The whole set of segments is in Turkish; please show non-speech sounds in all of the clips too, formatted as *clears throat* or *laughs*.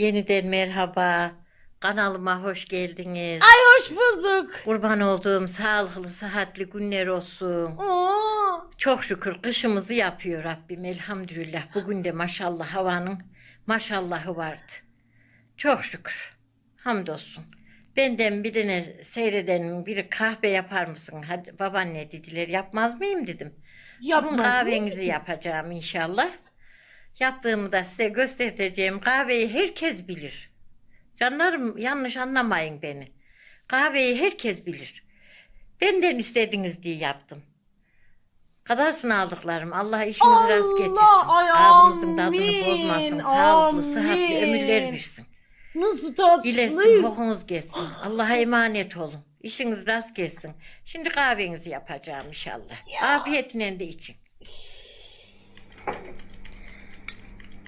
Yeniden merhaba. Kanalıma hoş geldiniz. Ay hoş bulduk. Kurban olduğum sağlıklı, sıhhatli günler olsun. Oo. Çok şükür kışımızı yapıyor Rabbim elhamdülillah. Bugün de maşallah havanın maşallahı vardı. Çok şükür. Hamdolsun. Benden birine seyredenin biri kahve yapar mısın? Hadi babaanne dediler yapmaz mıyım dedim. Yapmaz kahvenizi yapacağım inşallah. Yaptığımı da size göstereceğim. Kahveyi herkes bilir. Canlarım yanlış anlamayın beni. Kahveyi herkes bilir. Benden istediniz diye yaptım. Kadarsın aldıklarım. Allah işinizi rast getirsin. ay Ağzımızın tadını bozmasın. Sağlıklı, sıhhatli ömürler versin. Nasıl tatlı. İyileşsin, hokunuz geçsin. Allah'a emanet olun. İşiniz rast gelsin. Şimdi kahvenizi yapacağım inşallah. Afiyetine de için.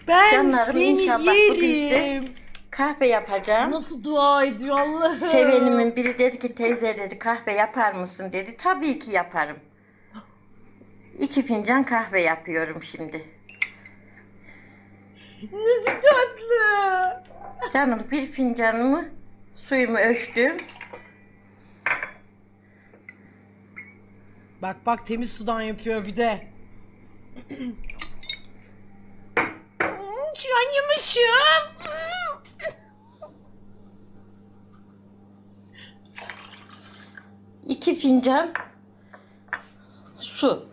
Ben Canlarım, seni inşallah bugün size- yerim. Kahve yapacağım. Nasıl dua ediyor Allah'ım. Sevenimin biri dedi ki teyze dedi kahve yapar mısın dedi. Tabii ki yaparım. İki fincan kahve yapıyorum şimdi. Nasıl tatlı. Canım bir fincanımı suyumu ölçtüm. Bak bak temiz sudan yapıyor bir de. Şu an yumuşum. İki fincan su.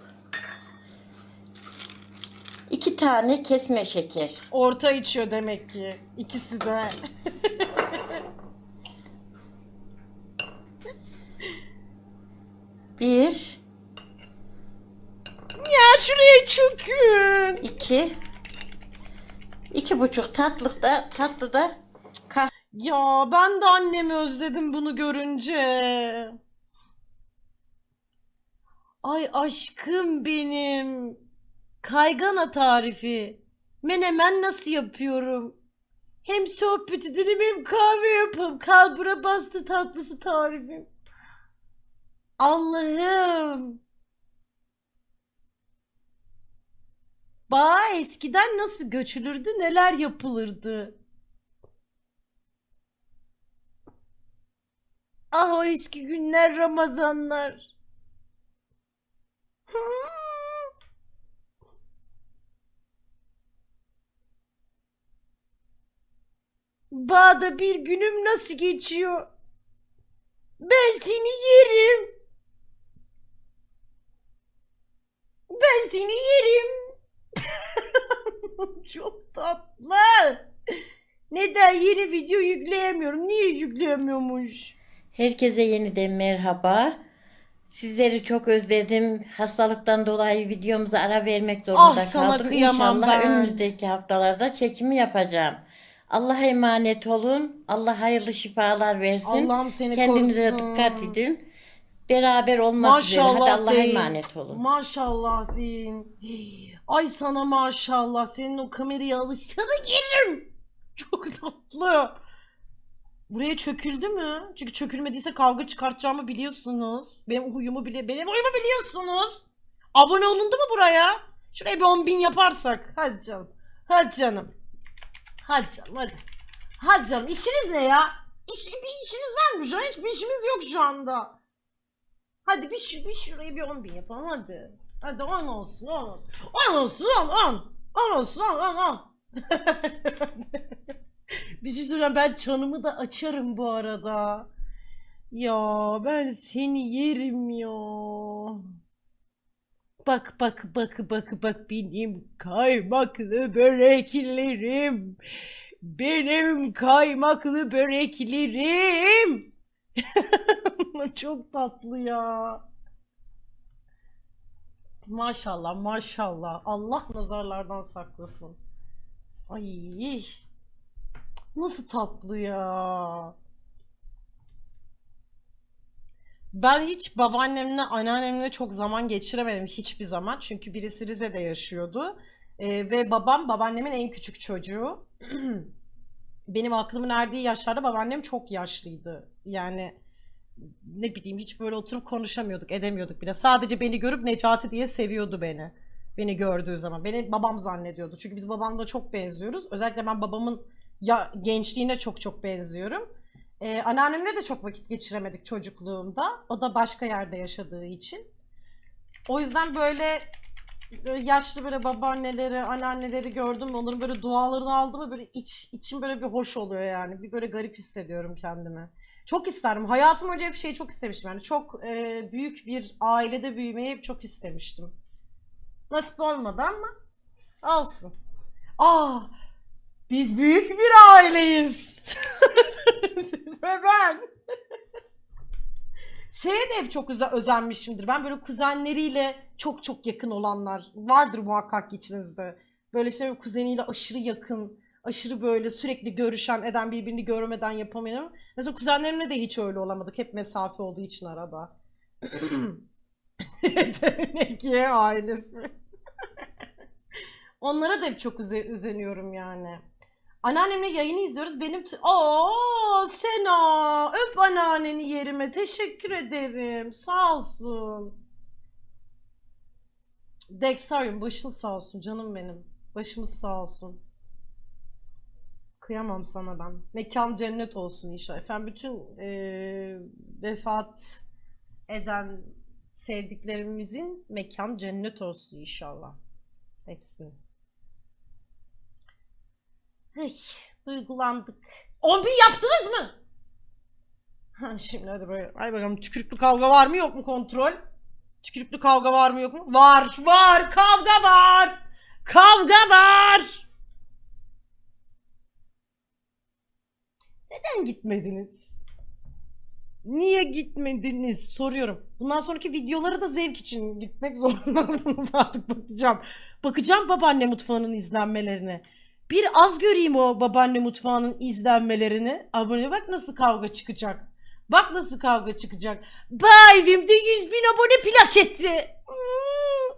İki tane kesme şeker. Orta içiyor demek ki. İkisi de. Bir, ya şuraya çökün. iki, iki buçuk tatlıkta tatlıda kahve. Ya ben de annemi özledim bunu görünce. Ay aşkım benim. Kaygana tarifi. Menemen nasıl yapıyorum? Hem sohbet edelim hem kahve yapalım. Kalbura bastı tatlısı tarifim. Allah'ım. Ba eskiden nasıl göçülürdü, neler yapılırdı. Ah o eski günler Ramazanlar. Bağda bir günüm nasıl geçiyor? Ben seni yerim. Ben seni yerim. *laughs* Çok tatlı. Neden yeni video yükleyemiyorum? Niye yükleyemiyormuş? Herkese yeniden merhaba. Sizleri çok özledim. Hastalıktan dolayı videomuza ara vermek zorunda Ah, sana kaldım. kıyamam İnşallah ben. önümüzdeki haftalarda çekimi yapacağım. Allah'a emanet olun. Allah hayırlı şifalar versin. Allah'ım seni Kendinize korusun. dikkat edin. Beraber olmak üzere. Hadi Maşallah Allah'a deyin. emanet olun. Maşallah deyin. Ay sana maşallah. Senin o kameraya alışsana yerim. Çok tatlı. Buraya çöküldü mü? Çünkü çökülmediyse kavga çıkartacağımı biliyorsunuz. Benim huyumu bile benim huyumu biliyorsunuz. Abone olundu mu buraya? Şuraya bir 10 bin yaparsak. Hadi canım. Hadi canım. Hadi canım hadi. Hadi canım. İşiniz ne ya? İş, bir işiniz var mı şu an? Hiçbir işimiz yok şu anda. Hadi bir, şu, bir şurayı bir 10 bin yapalım hadi. Hadi 10 olsun 10 olsun. 10 olsun 10 10. 10 olsun 10 10 10. bir şey söyleyeyim ben çanımı da açarım bu arada. Ya ben seni yerim ya. Bak bak bak bak bak benim kaymaklı böreklerim. Benim kaymaklı böreklerim. *laughs* Çok tatlı ya. Maşallah maşallah. Allah nazarlardan saklasın. Ay. Nasıl tatlı ya. Ben hiç babaannemle, anneannemle çok zaman geçiremedim hiçbir zaman. Çünkü birisi Rize'de yaşıyordu. Ee, ve babam babaannemin en küçük çocuğu. *clears throat* Benim aklımın erdiği yaşlarda babaannem çok yaşlıydı. Yani ne bileyim hiç böyle oturup konuşamıyorduk, edemiyorduk bile. Sadece beni görüp Necati diye seviyordu beni. Beni gördüğü zaman. Beni babam zannediyordu. Çünkü biz babamla çok benziyoruz. Özellikle ben babamın ya gençliğine çok çok benziyorum. Ee, anneannemle de çok vakit geçiremedik çocukluğumda. O da başka yerde yaşadığı için. O yüzden böyle yaşlı böyle babaanneleri, anneanneleri gördüm. Onların böyle dualarını aldım ve böyle iç, içim böyle bir hoş oluyor yani. Bir böyle garip hissediyorum kendimi. Çok isterdim. Hayatım boyunca hep şeyi çok istemiştim. Yani çok e, büyük bir ailede büyümeyi hep çok istemiştim. Nasip olmadı ama olsun. Aa, biz büyük bir aileyiz. *laughs* Siz ve ben. Şeye de hep çok öze- özenmişimdir. Ben böyle kuzenleriyle çok çok yakın olanlar vardır muhakkak içinizde. Böyle işte kuzeniyle aşırı yakın, aşırı böyle sürekli görüşen, eden birbirini görmeden yapamayan. Mesela kuzenlerimle de hiç öyle olamadık. Hep mesafe olduğu için arada. *clears throat* *laughs* Teneke ailesi. Onlara da hep çok üze- üzeniyorum yani. Anneannemle yayını izliyoruz. Benim t- Aa Sena öp anneanneni yerime. Teşekkür ederim. Sağ olsun. Dexarium başın sağ olsun canım benim. Başımız sağ olsun. Kıyamam sana ben. Mekan cennet olsun inşallah. Efendim bütün eee, vefat eden sevdiklerimizin mekan cennet olsun inşallah. Hepsinin. Hey, duygulandık. 10 bin yaptınız mı? Şimdi hadi böyle. Ay bakalım tükürüklü kavga var mı yok mu kontrol? Tükürüklü kavga var mı yok mu? Var, var, kavga var. Kavga var. Neden gitmediniz? Niye gitmediniz soruyorum. Bundan sonraki videoları da zevk için gitmek *laughs* zorundasınız artık bakacağım. Bakacağım babaanne mutfağının izlenmelerine. Bir az göreyim o babaanne mutfağının izlenmelerini. Abone bak nasıl kavga çıkacak. Bak nasıl kavga çıkacak. Ba evimde 100 bin abone plak etti. Hmm,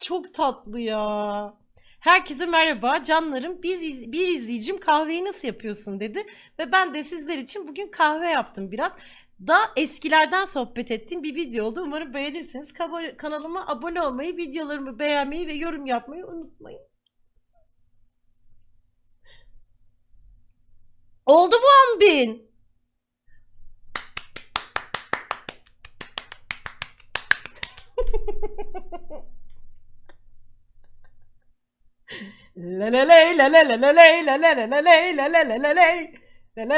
Çok tatlı ya. Herkese merhaba canlarım. Biz iz- bir izleyicim kahveyi nasıl yapıyorsun dedi ve ben de sizler için bugün kahve yaptım biraz. Da eskilerden sohbet ettiğim bir video oldu. Umarım beğenirsiniz. Kanalıma abone olmayı, videolarımı beğenmeyi ve yorum yapmayı unutmayın. Oldu mu 10 bin? La la ley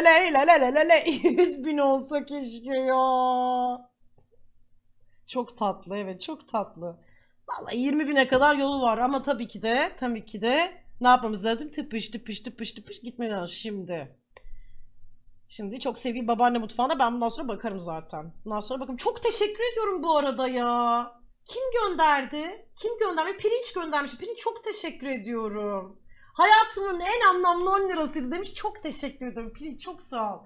ley la la la la ley 100 bin olsa keşke ya. Çok tatlı evet çok tatlı. Vallahi 20 bine kadar yolu var ama tabii ki de tabii ki de ne yapmamız lazım? Tıpış tıpış tıpış tıpış gitmemiz şimdi. Şimdi çok sevgili babaanne mutfağına ben bundan sonra bakarım zaten. Bundan sonra bakın. Çok teşekkür ediyorum bu arada ya. Kim gönderdi? Kim göndermiş? Pirinç göndermiş. Pirinç çok teşekkür ediyorum. Hayatımın en anlamlı 10 lirasıydı demiş. Çok teşekkür ederim. Pirinç çok sağ ol.